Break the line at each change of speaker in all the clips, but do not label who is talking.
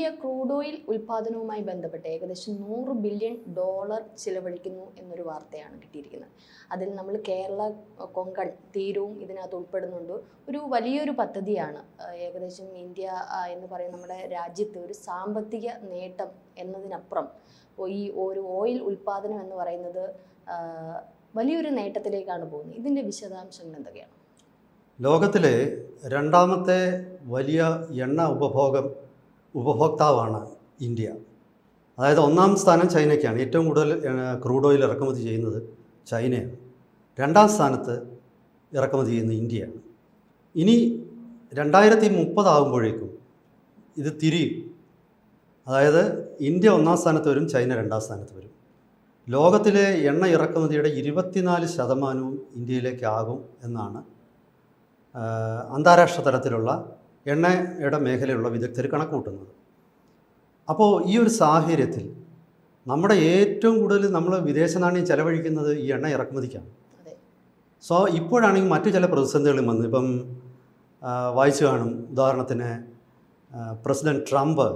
India crude oil ഉൽപ്പാദനവുമായി ബന്ധപ്പെട്ട് ഏകദേശം നൂറ് ബില്യൺ ഡോളർ ചിലവഴിക്കുന്നു എന്നൊരു വാർത്തയാണ് കിട്ടിയിരിക്കുന്നത്. അതിൽ നമ്മൾ കേരള കൊങ്കൺ തീരവും ഇതിനകത്ത് ഉൾപ്പെടുന്നുണ്ട്. ഒരു വലിയൊരു പദ്ധതിയാണ് ഏകദേശം ഇന്ത്യ എന്ന് പറയുന്ന നമ്മുടെ രാജ്യത്ത് ഒരു സാമ്പത്തിക നേട്ടം എന്നതിനപ്പുറം ഈ ഒരു ഓയിൽ ഉൽപ്പാദനം എന്ന് പറയുന്നത് വലിയൊരു നേട്ടത്തിലേക്കാണ് പോകുന്നത്. ഇതിന്റെ വിശദാംശങ്ങൾ എന്തൊക്കെയാണ്?
ലോകത്തിലെ രണ്ടാമത്തെ വലിയ എണ്ണ ഉപഭോഗം ഉപഭോക്താവാണ് ഇന്ത്യ. അതായത് ഒന്നാം സ്ഥാനം ചൈനയ്ക്കാണ്. ഏറ്റവും കൂടുതൽ ക്രൂഡ് ഓയിൽ ഇറക്കുമതി ചെയ്യുന്നത് ചൈനയാണ്. രണ്ടാം സ്ഥാനത്ത് ഇറക്കുമതി ചെയ്യുന്നത് ഇന്ത്യയാണ്. ഇനി രണ്ടായിരത്തി മുപ്പതാകുമ്പോഴേക്കും ഇത് തിരിയും. അതായത് ഇന്ത്യ ഒന്നാം സ്ഥാനത്ത് വരും ചൈന രണ്ടാം സ്ഥാനത്ത് വരും. ലോകത്തിലെ എണ്ണ ഇറക്കുമതിയുടെ ഇരുപത്തിനാല് ശതമാനവും ഇന്ത്യയിലേക്കാകും എന്നാണ് അന്താരാഷ്ട്ര തലത്തിലുള്ള എണ്ണയുടെ മേഖലയിലുള്ള വിദഗ്ധർ കണക്കുകൂട്ടുന്നത്. അപ്പോൾ ഈ ഒരു സാഹചര്യത്തിൽ നമ്മുടെ ഏറ്റവും കൂടുതൽ നമ്മൾ വിദേശ നാണ്യം ചെലവഴിക്കുന്നത് ഈ എണ്ണ ഇറക്കുമതിക്കാണ്. സോ ഇപ്പോഴാണെങ്കിൽ മറ്റു ചില പ്രതിസന്ധികളും വന്നു. ഇപ്പം വായിച്ചു കാണും. ഉദാഹരണത്തിന് പ്രസിഡന്റ് ട്രംപ്.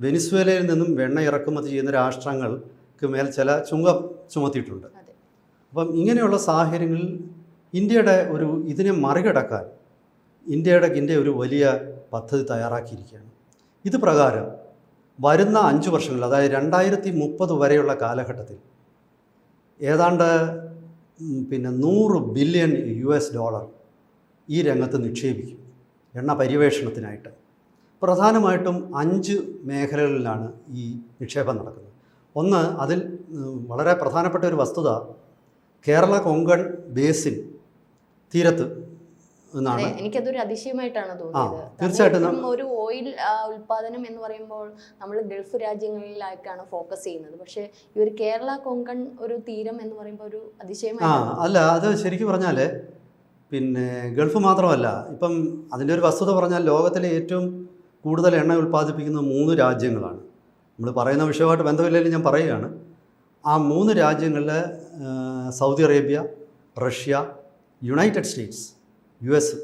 വെനിസ്വേലയിൽ നിന്നും എണ്ണ ഇറക്കുമതി ചെയ്യുന്ന രാഷ്ട്രങ്ങൾക്ക് മേൽ ചില ചുങ്കം ചുമത്തിയിട്ടുണ്ട്. അപ്പം ഇങ്ങനെയുള്ള സാഹചര്യങ്ങളിൽ ഇന്ത്യയുടെ ഒരു ഇതിനെ മറികടക്കാൻ ഇന്ത്യയുടെ ഇന്ത്യ ഒരു വലിയ പദ്ധതി തയ്യാറാക്കിയിരിക്കുകയാണ്. ഇത് പ്രകാരം വരുന്ന അഞ്ച് വർഷങ്ങളിൽ അതായത് രണ്ടായിരത്തി മുപ്പത് വരെയുള്ള കാലഘട്ടത്തിൽ ഏതാണ്ട് പിന്നെ നൂറ് ബില്യൺ യു എസ് ഡോളർ ഈ രംഗത്ത് നിക്ഷേപിക്കും എണ്ണ പര്യവേഷണത്തിനായിട്ട്. പ്രധാനമായിട്ടും അഞ്ച് മേഖലകളിലാണ് ഈ നിക്ഷേപം നടക്കുന്നത്. ഒന്ന് അതിൽ വളരെ പ്രധാനപ്പെട്ട ഒരു വസ്തുത കേരള കൊങ്കൺ ബേസിൻ തീരത്ത് എന്നാണ്
എനിക്കതൊരു അതിശയമായിട്ടാണ് തോന്നിയത്.
ആ, തീർച്ചയായിട്ടും
ഒരു ഓയിൽ ഉൽപാദനം എന്ന് പറയുമ്പോൾ നമ്മൾ ഗൾഫ് രാജ്യങ്ങളിലേക്കാണ് ഫോക്കസ് ചെയ്യുന്നത്. പക്ഷേ ഈ ഒരു കേരള കൊങ്കൺ ഒരു തീരം എന്ന് പറയുമ്പോൾ ഒരു
ആ അല്ല അത് ശരിക്കും പറഞ്ഞാൽ പിന്നെ ഗൾഫ് മാത്രമല്ല ഇപ്പം അതിന്റെ ഒരു വസ്തുത പറഞ്ഞാൽ ലോകത്തിലെ ഏറ്റവും കൂടുതൽ എണ്ണ ഉൽപ്പാദിപ്പിക്കുന്ന മൂന്ന് രാജ്യങ്ങളാണ്. നമ്മൾ പറയുന്ന വിഷയമായിട്ട് ബന്ധമില്ലെങ്കിലും ഞാൻ പറയുകയാണ്. ആ മൂന്ന് രാജ്യങ്ങളിൽ Saudi Arabia Russia United States. U S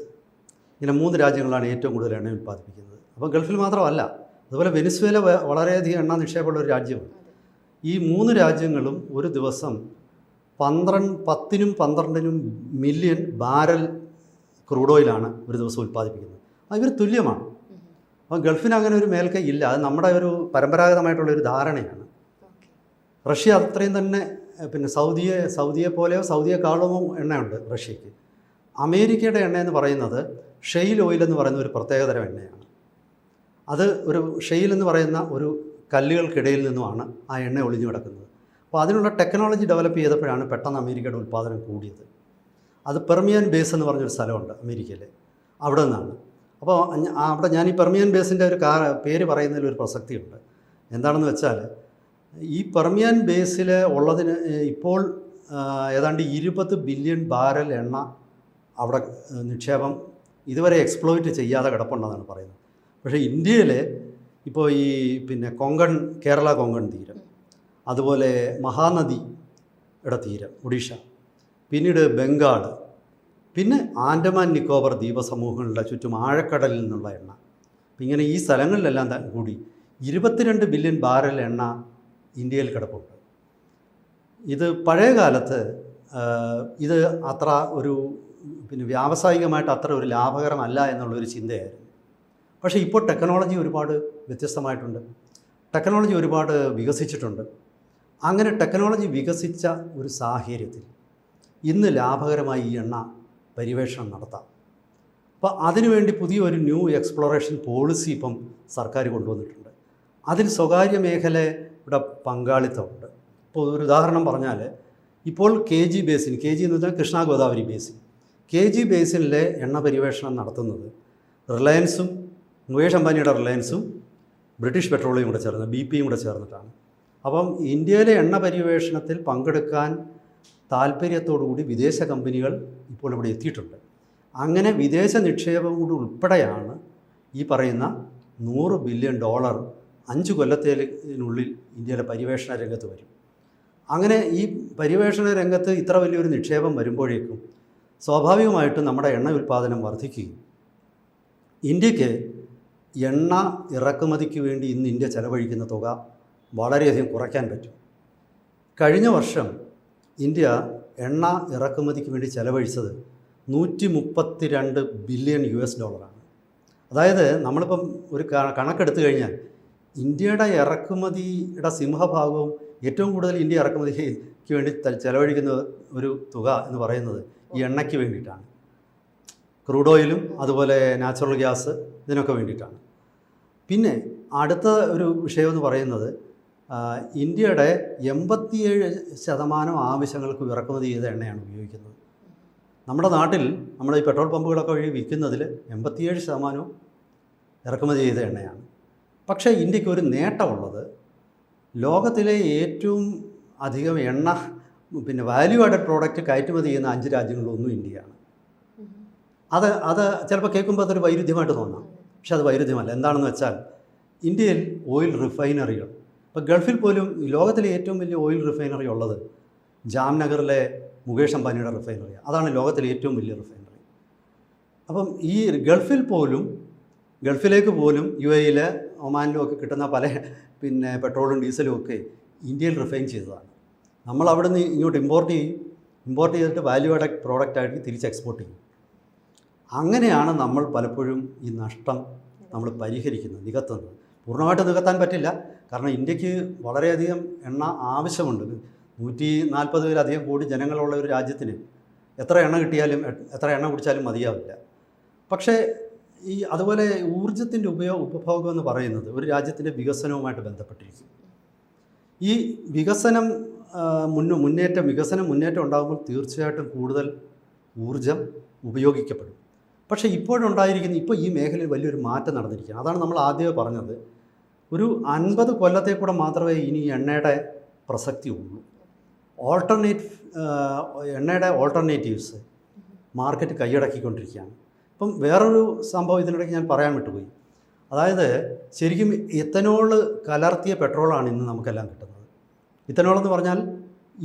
ഇങ്ങനെ മൂന്ന് രാജ്യങ്ങളാണ് ഏറ്റവും കൂടുതൽ എണ്ണ ഉൽപ്പാദിപ്പിക്കുന്നത്. അപ്പോൾ ഗൾഫിൽ മാത്രമല്ല അതുപോലെ വെനിസ്വേല വളരെയധികം എണ്ണ നിക്ഷേപമുള്ള ഒരു രാജ്യമാണ് ഈ മൂന്ന് രാജ്യങ്ങളും ഒരു ദിവസം പന്ത്രണ്ട് പത്തിനും പന്ത്രണ്ടിനും മില്യൺ ബാരൽ ക്രൂഡ് ഓയിലാണ് ഒരു ദിവസം ഉൽപ്പാദിപ്പിക്കുന്നത്. അത് ഇവർ തുല്യമാണ്. അപ്പോൾ ഗൾഫിന് അങ്ങനെ ഒരു മേൽക്കൈ ഇല്ല. അത് നമ്മുടെ ഒരു പരമ്പരാഗതമായിട്ടുള്ള ഒരു ധാരണയാണ്. റഷ്യ അത്രയും തന്നെ പിന്നെ സൗദിയെ സൗദിയെ പോലെയോ സൗദിയെക്കാളോ എണ്ണയുണ്ട് റഷ്യക്ക് അമേരിക്കയുടെ എണ്ണ എന്ന് പറയുന്നത് ഷെയിൽ ഓയിൽ എന്ന് പറയുന്ന ഒരു പ്രത്യേകതരം എണ്ണയാണ്. അത് ഒരു ഷെയിൽ എന്ന് പറയുന്ന ഒരു കല്ലുകൾക്കിടയിൽ നിന്നുമാണ് ആ എണ്ണ ഒളിഞ്ഞു കിടക്കുന്നത്. അപ്പോൾ അതിനുള്ള ടെക്നോളജി ഡെവലപ്പ് ചെയ്തപ്പോഴാണ് പെട്ടെന്ന് അമേരിക്കയുടെ ഉൽപ്പാദനം കൂടിയത്. അത് പെർമിയൻ ബേസ് എന്ന് പറഞ്ഞൊരു സ്ഥലമുണ്ട് അമേരിക്കയിലെ. അവിടെ നിന്നാണ്. അപ്പോൾ അവിടെ ഞാൻ ഈ പെർമിയൻ ബേസിന്റെ ഒരു കാ പേര് പറയുന്നതിൽ ഒരു പ്രസക്തിയുണ്ട്. എന്താണെന്ന് വെച്ചാൽ ഈ പെർമിയൻ ബേസിൽ ഉള്ളതിന് ഇപ്പോൾ ഏതാണ്ട് ഇരുപത് ബില്യൺ ബാരൽ എണ്ണ അവിടെ നിക്ഷേപം ഇതുവരെ എക്സ്പ്ലോയിറ്റ് ചെയ്യാതെ കിടപ്പുണ്ടെന്നാണ് പറയുന്നത്. പക്ഷേ ഇന്ത്യയിൽ ഇപ്പോൾ ഈ പിന്നെ കൊങ്കൺ കേരള കൊങ്കൺ തീരം അതുപോലെ മഹാനദിയുടെ തീരം ഒഡീഷ പിന്നീട് ബംഗാൾ പിന്നെ ആൻഡമാൻ നിക്കോബർ ദ്വീപസമൂഹങ്ങളുടെ ചുറ്റും ആഴക്കടലിൽ നിന്നുള്ള എണ്ണ. ഇങ്ങനെ ഈ സ്ഥലങ്ങളിലെല്ലാം കൂടി ഇരുപത്തിരണ്ട് ബില്യൺ ബാരൽ എണ്ണ ഇന്ത്യയിൽ കിടപ്പുണ്ട്. ഇത് പഴയ കാലത്ത് ഇത് അത്ര ഒരു പിന്നെ വ്യാവസായികമായിട്ട് അത്ര ഒരു ലാഭകരമല്ല എന്നുള്ളൊരു ചിന്തയായിരുന്നു. പക്ഷേ ഇപ്പോൾ ടെക്നോളജി ഒരുപാട് വ്യത്യസ്തമായിട്ടുണ്ട്. ടെക്നോളജി ഒരുപാട് വികസിച്ചിട്ടുണ്ട്. അങ്ങനെ ടെക്നോളജി വികസിച്ച ഒരു സാഹചര്യത്തിൽ ഇന്ന് ലാഭകരമായി ഈ എണ്ണ പര്യവേഷണം നടത്താം. അപ്പോൾ അതിനുവേണ്ടി പുതിയൊരു ന്യൂ എക്സ്പ്ലോറേഷൻ പോളിസി ഇപ്പം സർക്കാർ കൊണ്ടുവന്നിട്ടുണ്ട്. അതിൽ സ്വകാര്യ മേഖലയുടെ പങ്കാളിത്തമുണ്ട്. ഇപ്പോൾ ഒരു ഉദാഹരണം പറഞ്ഞാൽ ഇപ്പോൾ K G basin K G എന്ന് വെച്ചാൽ Krishna Godavari basin. K G ബേസിനിലെ എണ്ണ പര്യവേഷണം നടത്തുന്നത് റിലയൻസും മുകേഷ് അംബാനിയുടെ റിലയൻസും ബ്രിട്ടീഷ് പെട്രോളിയം കൂടെ ചേർന്ന് ബി പിയും കൂടെ ചേർന്നിട്ടാണ്. അപ്പം ഇന്ത്യയിലെ എണ്ണ പര്യവേഷണത്തിൽ പങ്കെടുക്കാൻ താല്പര്യത്തോടുകൂടി വിദേശ കമ്പനികൾ ഇപ്പോൾ ഇവിടെ എത്തിയിട്ടുണ്ട്. അങ്ങനെ വിദേശ നിക്ഷേപം കൂടി ഉൾപ്പെടെയാണ് ഈ പറയുന്ന നൂറ് ബില്യൺ ഡോളർ അഞ്ച് കൊല്ലത്തിനുള്ളിൽ ഇന്ത്യയിലെ പര്യവേഷണ രംഗത്ത് വരും. അങ്ങനെ ഈ പര്യവേഷണ രംഗത്ത് ഇത്ര വലിയൊരു നിക്ഷേപം വരുമ്പോഴേക്കും സ്വാഭാവികമായിട്ടും നമ്മുടെ എണ്ണ ഉൽപ്പാദനം വർദ്ധിക്കുകയും ഇന്ത്യയ്ക്ക് എണ്ണ ഇറക്കുമതിക്ക് വേണ്ടി ഇന്ന് ഇന്ത്യ ചെലവഴിക്കുന്ന തുക വളരെയധികം കുറയ്ക്കാൻ പറ്റും. കഴിഞ്ഞ വർഷം ഇന്ത്യ എണ്ണ ഇറക്കുമതിക്ക് വേണ്ടി ചെലവഴിച്ചത് നൂറ്റി മുപ്പത്തി രണ്ട് ബില്യൺ യു എസ് ഡോളറാണ്. അതായത് നമ്മളിപ്പം ഒരു കണക്കെടുത്തു കഴിഞ്ഞാൽ ഇന്ത്യയുടെ ഇറക്കുമതിയുടെ സിംഹഭാഗവും ഏറ്റവും കൂടുതൽ ഇന്ത്യ വേണ്ടി ചെലവഴിക്കുന്ന ഒരു തുക എന്ന് പറയുന്നത് ഈ എണ്ണയ്ക്ക് വേണ്ടിയിട്ടാണ്. ക്രൂഡ് ഓയിലും അതുപോലെ നാച്ചുറൽ ഗ്യാസ് ഇതിനൊക്കെ വേണ്ടിയിട്ടാണ്. പിന്നെ അടുത്ത ഒരു വിഷയമെന്ന് പറയുന്നത് ഇന്ത്യയുടെ എൺപത്തിയേഴ് ശതമാനം ആവശ്യങ്ങൾക്ക് ഇറക്കുമതി ചെയ്ത എണ്ണയാണ് ഉപയോഗിക്കുന്നത്. നമ്മുടെ നാട്ടിൽ നമ്മൾ ഈ പെട്രോൾ പമ്പുകളൊക്കെ വഴി വിൽക്കുന്നതിൽ എൺപത്തിയേഴ് ശതമാനവും ഇറക്കുമതി ചെയ്ത എണ്ണയാണ്. പക്ഷേ ഇന്ത്യയ്ക്ക് ഒരു നേട്ടമുള്ളത് ലോകത്തിലെ ഏറ്റവും അധികം എണ്ണ പിന്നെ വാല്യൂ ആഡഡ് പ്രോഡക്റ്റ് കയറ്റുമതി ചെയ്യുന്ന അഞ്ച് രാജ്യങ്ങളിലൊന്നും ഇന്ത്യയാണ്. അത് അത് ചിലപ്പോൾ കേൾക്കുമ്പോൾ അതൊരു വൈരുദ്ധ്യമായിട്ട് തോന്നാം. പക്ഷെ അത് വൈരുദ്ധ്യമല്ല. എന്താണെന്ന് വെച്ചാൽ ഇന്ത്യയിൽ ഓയിൽ റിഫൈനറികൾ ഇപ്പോൾ ഗൾഫിൽ പോലും ലോകത്തിലെ ഏറ്റവും വലിയ ഓയിൽ റിഫൈനറി ഉള്ളത് ജാംനഗറിലെ മുകേഷ് അംബാനിയുടെ റിഫൈനറിയാണ് അതാണ് ലോകത്തിലെ ഏറ്റവും വലിയ റിഫൈനറി അപ്പം ഈ ഗൾഫിൽ പോലും ഗൾഫിലേക്ക് പോലും യു എയിലെ ഒമാനിലും ഒക്കെ കിട്ടുന്ന പല പിന്നെ പെട്രോളും ഡീസലും ഒക്കെ ഇന്ത്യയിൽ റിഫൈൻ ചെയ്തതാണ്. നമ്മൾ അവിടെ നിന്ന് ഇങ്ങോട്ട് ഇമ്പോർട്ട് ചെയ്യും. ഇമ്പോർട്ട് ചെയ്തിട്ട് വാല്യൂ ആഡഡ് പ്രോഡക്റ്റ് ആയിട്ട് തിരിച്ച് എക്സ്പോർട്ട് ചെയ്യും. അങ്ങനെയാണ് നമ്മൾ പലപ്പോഴും ഈ നഷ്ടം നമ്മൾ പരിഹരിക്കുന്നത് നികത്തുന്നത്. പൂർണമായിട്ട് നികത്താൻ പറ്റില്ല. കാരണം ഇന്ത്യയ്ക്ക് വളരെയധികം എണ്ണ ആവശ്യമുണ്ട്. നൂറ്റി നാൽപ്പതിലധികം കോടി ജനങ്ങളുള്ള ഒരു രാജ്യത്തിന് എത്ര എണ്ണ കിട്ടിയാലും എത്ര എണ്ണ കുടിച്ചാലും മതിയാവില്ല. പക്ഷേ ഈ അതുപോലെ ഊർജത്തിന്റെ ഉപയോഗ ഉപഭോഗം എന്ന് പറയുന്നത് ഒരു രാജ്യത്തിന്റെ വികസനവുമായിട്ട് ബന്ധപ്പെട്ടിരിക്കും. ഈ വികസനം മുന്നു മുന്ന മുന്നേറ്റം വികസനം മുന്നേറ്റം ഉണ്ടാകുമ്പോൾ തീർച്ചയായിട്ടും കൂടുതൽ ഊർജം ഉപയോഗിക്കപ്പെടും. പക്ഷേ ഇപ്പോഴുണ്ടായിരിക്കുന്ന ഇപ്പോൾ ഈ മേഖലയിൽ വലിയൊരു മാറ്റം നടന്നിരിക്കുകയാണ്. അതാണ് നമ്മൾ ആദ്യമേ പറഞ്ഞത്. ഒരു അൻപത് കൊല്ലത്തെ കൂടെ മാത്രമേ ഇനി എണ്ണയുടെ പ്രസക്തി ഉള്ളൂ. ഓൾട്ടർനേറ്റ് എണ്ണയുടെ ഓൾട്ടർനേറ്റീവ്സ് മാർക്കറ്റ് കൈയടക്കിക്കൊണ്ടിരിക്കുകയാണ്. ഇപ്പം വേറൊരു സംഭവം ഇതിനിടയ്ക്ക് ഞാൻ പറയാൻ വിട്ടുപോയി. അതായത് ശരിക്കും ഇത്തനോൾ കലർത്തിയ പെട്രോളാണ് ഇന്ന് നമുക്കെല്ലാം കിട്ടുന്നത്. ഇത്തനോൾ എന്ന് പറഞ്ഞാൽ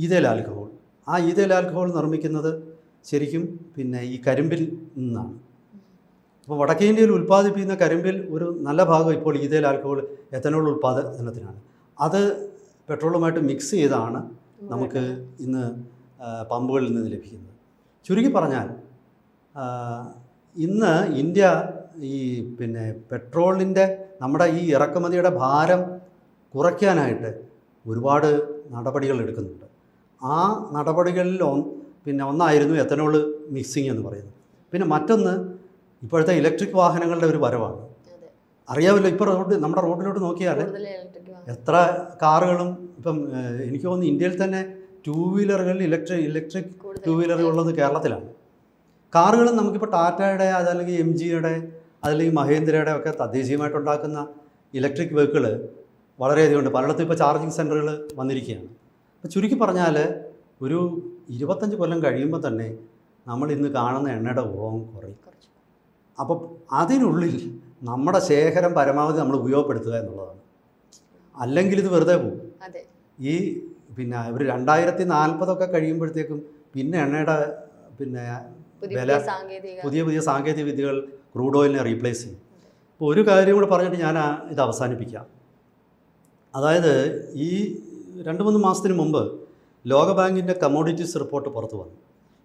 ഈതേൽ ആൽക്കഹോൾ. ആ ഈതേൽ ആൽക്കഹോൾ നിർമ്മിക്കുന്നത് ശരിക്കും പിന്നെ ഈ കരിമ്പിൽ നിന്നാണ്. അപ്പോൾ വടക്കേ ഇന്ത്യയിൽ ഉൽപ്പാദിപ്പിക്കുന്ന കരിമ്പിൽ ഒരു നല്ല ഭാഗം ഇപ്പോൾ ഈതേൽ ആൽക്കഹോൾ എത്തനോൾ ഉൽപ്പാദനത്തിനാണ് അത് പെട്രോളുമായിട്ട് മിക്സ് ചെയ്താണ് നമുക്ക് ഇന്ന് പമ്പുകളിൽ നിന്ന് ലഭിക്കുന്നത്. ചുരുക്കി പറഞ്ഞാൽ ഇന്ന് ഇന്ത്യ ഈ പിന്നെ പെട്രോളിന്റെ നമ്മുടെ ഈ ഇറക്കുമതിയുടെ ഭാരം കുറയ്ക്കാനായിട്ട് ഒരുപാട് നടപടികൾ എടുക്കുന്നുണ്ട്. ആ നടപടികളിൽ ഒ പിന്നെ ഒന്നായിരുന്നു എത്തനോൾ മിക്സിങ് എന്ന് പറയുന്നത്. പിന്നെ മറ്റൊന്ന് ഇപ്പോഴത്തെ ഇലക്ട്രിക് വാഹനങ്ങളുടെ ഒരു വരവാണ്. അറിയാമല്ലോ ഇപ്പോൾ റോഡ് നമ്മുടെ റോഡിലോട്ട് നോക്കിയാൽ എത്ര കാറുകളും ഇപ്പം എനിക്ക് തോന്നുന്നു ഇന്ത്യയിൽ തന്നെ ടൂ വീലറുകളിൽ ഇലക്ട്രിക് ഇലക്ട്രിക് ടൂ വീലറുകൾ ഉള്ളത് കേരളത്തിലാണ്. കാറുകളും നമുക്കിപ്പോൾ ടാറ്റയുടെ അതല്ലെങ്കിൽ എം ജിയുടെ അതല്ലെങ്കിൽ മഹേന്ദ്രയുടെ ഒക്കെ തദ്ദേശീയമായിട്ടുണ്ടാക്കുന്ന ഇലക്ട്രിക് വെഹിക്കിൾ വളരെയധികം ഉണ്ട്. പലയിടത്തും ഇപ്പോൾ ചാർജിങ് സെന്ററുകൾ വന്നിരിക്കുകയാണ്. അപ്പോൾ ചുരുക്കി പറഞ്ഞാൽ ഒരു ഇരുപത്തഞ്ച് കൊല്ലം കഴിയുമ്പോൾ തന്നെ നമ്മൾ ഇന്ന് കാണുന്ന എണ്ണയുടെ ഉപഭോഗം കുറയും
കുറച്ച്
അപ്പോൾ അതിനുള്ളിൽ നമ്മുടെ ശേഖരം പരമാവധി നമ്മൾ ഉപയോഗപ്പെടുത്തുക എന്നുള്ളതാണ്. അല്ലെങ്കിൽ ഇത് വെറുതെ പോകും. ഈ പിന്നെ ഒരു രണ്ടായിരത്തി നാൽപ്പതൊക്കെ കഴിയുമ്പോഴത്തേക്കും പിന്നെ എണ്ണയുടെ പിന്നെ വില-
പുതിയ
പുതിയ സാങ്കേതിക വിദ്യകൾ ക്രൂഡ് ഓയിലിനെ റീപ്ലേസ് ചെയ്യും. അപ്പോൾ ഒരു കാര്യം കൂടെ പറഞ്ഞിട്ട് ഞാൻ ഇത് അവസാനിപ്പിക്കാം. അതായത് ഈ രണ്ട് മൂന്ന് മാസത്തിന് മുമ്പ് ലോകബാങ്കിന്റെ കമ്മോഡിറ്റീസ് റിപ്പോർട്ട് പുറത്തു വന്നു.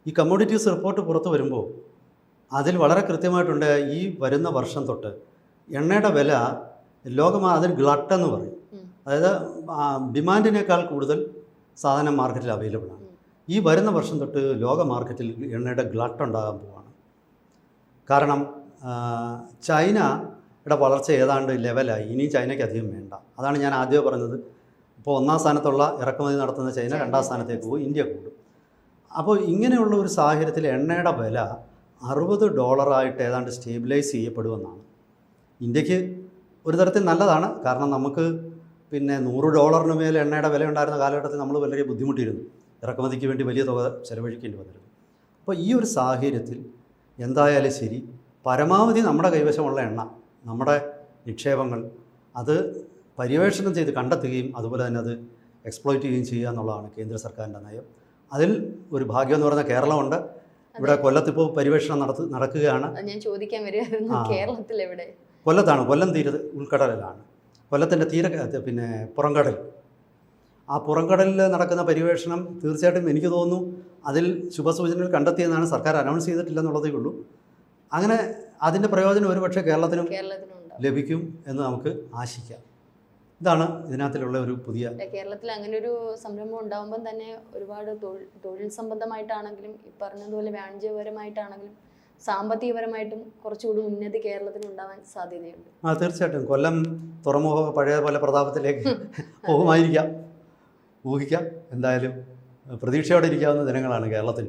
ഈ കമ്മോഡിറ്റീസ് റിപ്പോർട്ട് പുറത്തു വരുമ്പോൾ അതിൽ വളരെ കൃത്യമായിട്ടുണ്ട് ഈ വരുന്ന വർഷം തൊട്ട് എണ്ണയുടെ വില ലോകം അതിൽ ഗ്ലട്ടെന്ന് പറയും. അതായത് ഡിമാൻഡിനേക്കാൾ കൂടുതൽ സാധനം മാർക്കറ്റിൽ അവൈലബിൾ ആണ്. ഈ വരുന്ന വർഷം തൊട്ട് ലോക മാർക്കറ്റിൽ എണ്ണയുടെ ഗ്ലട്ട് ഉണ്ടാകാൻ പോവാണ്. കാരണം ചൈനയുടെ വളർച്ച ഏതാണ്ട് ലെവലായി. ഇനിയും ചൈനയ്ക്ക് അധികം വേണ്ട. അതാണ് ഞാൻ ആദ്യമേ പറഞ്ഞത്. ഇപ്പോൾ ഒന്നാം സ്ഥാനത്തുള്ള ഇറക്കുമതി നടത്തുന്ന ചൈന രണ്ടാം സ്ഥാനത്തേക്ക് പോകും ഇന്ത്യ കൂടും. അപ്പോൾ ഇങ്ങനെയുള്ള ഒരു സാഹചര്യത്തിൽ എണ്ണയുടെ വില അറുപത് ഡോളറായിട്ട് ഏതാണ്ട് സ്റ്റേബിലൈസ് ചെയ്യപ്പെടുമെന്നാണ്. ഇന്ത്യയ്ക്ക് ഒരു തരത്തിൽ നല്ലതാണ്. കാരണം നമുക്ക് പിന്നെ നൂറ് ഡോളറിന് മേൽ എണ്ണയുടെ വില ഉണ്ടായിരുന്ന കാലഘട്ടത്തിൽ നമ്മൾ വളരെ ബുദ്ധിമുട്ടിയിരുന്നു. ഇറക്കുമതിക്ക് വേണ്ടി വലിയ തുക ചിലവഴിക്കേണ്ടി വന്നിരുന്നു. അപ്പോൾ ഈ ഒരു സാഹചര്യത്തിൽ എന്തായാലും ശരി പരമാവധി നമ്മുടെ കൈവശമുള്ള എണ്ണ നമ്മുടെ നിക്ഷേപങ്ങൾ അത് പര്യവേഷണം ചെയ്ത് കണ്ടെത്തുകയും അതുപോലെ തന്നെ അത് എക്സ്പ്ലോയിറ്റ് ചെയ്യുകയും ചെയ്യുക എന്നുള്ളതാണ് കേന്ദ്ര സർക്കാരിന്റെ നയം. അതിൽ ഒരു ഭാഗ്യം എന്ന് പറഞ്ഞാൽ കേരളമുണ്ട്. ഇവിടെ കൊല്ലത്തിപ്പോൾ പര്യവേഷണം നടത്തു നടക്കുകയാണ്.
ഞാൻ ചോദിക്കാൻ വരുമായിരുന്നു കേരളത്തിൽ എവിടെ?
കൊല്ലത്താണ്. കൊല്ലം തീരത്ത് ഉൾക്കടലിലാണ്. കൊല്ലത്തിന്റെ തീര പിന്നെ പുറംകടൽ. ആ പുറംകടലിൽ നടക്കുന്ന പര്യവേഷണം തീർച്ചയായിട്ടും എനിക്ക് തോന്നുന്നു അതിൽ ശുഭസൂചനകൾ കണ്ടെത്തിയെന്നാണ് സർക്കാർ അനൗൺസ് ചെയ്തിട്ടില്ല എന്നുള്ളതേ ഉള്ളൂ. അങ്ങനെ അതിന്റെ പ്രയോജനം ഒരുപക്ഷെ കേരളത്തിനും ലഭിക്കും എന്ന് നമുക്ക് ആശിക്കാം. ഇതാണ് ഇതിനകത്തിലുള്ള ഒരു പുതിയ
കേരളത്തിൽ അങ്ങനെ ഒരു സംരംഭം ഉണ്ടാകുമ്പോൾ തന്നെ ഒരുപാട് തൊഴിൽ തൊഴിൽ സംബന്ധമായിട്ടാണെങ്കിലും ഈ പറഞ്ഞതുപോലെ വാണിജ്യപരമായിട്ടാണെങ്കിലും സാമ്പത്തികപരമായിട്ടും കുറച്ചുകൂടി ഉന്നതി കേരളത്തിന് ഉണ്ടാവാൻ സാധ്യതയുണ്ട്.
ആ തീർച്ചയായിട്ടും. കൊല്ലം തുറമുഖ പഴയ പോലെ പ്രതാപത്തിലേക്ക് പോകുമായിരിക്കാം. ഊഹിക്കാം. എന്തായാലും പ്രതീക്ഷയോടെ ഇരിക്കാവുന്ന ദിനങ്ങളാണ് കേരളത്തിൽ.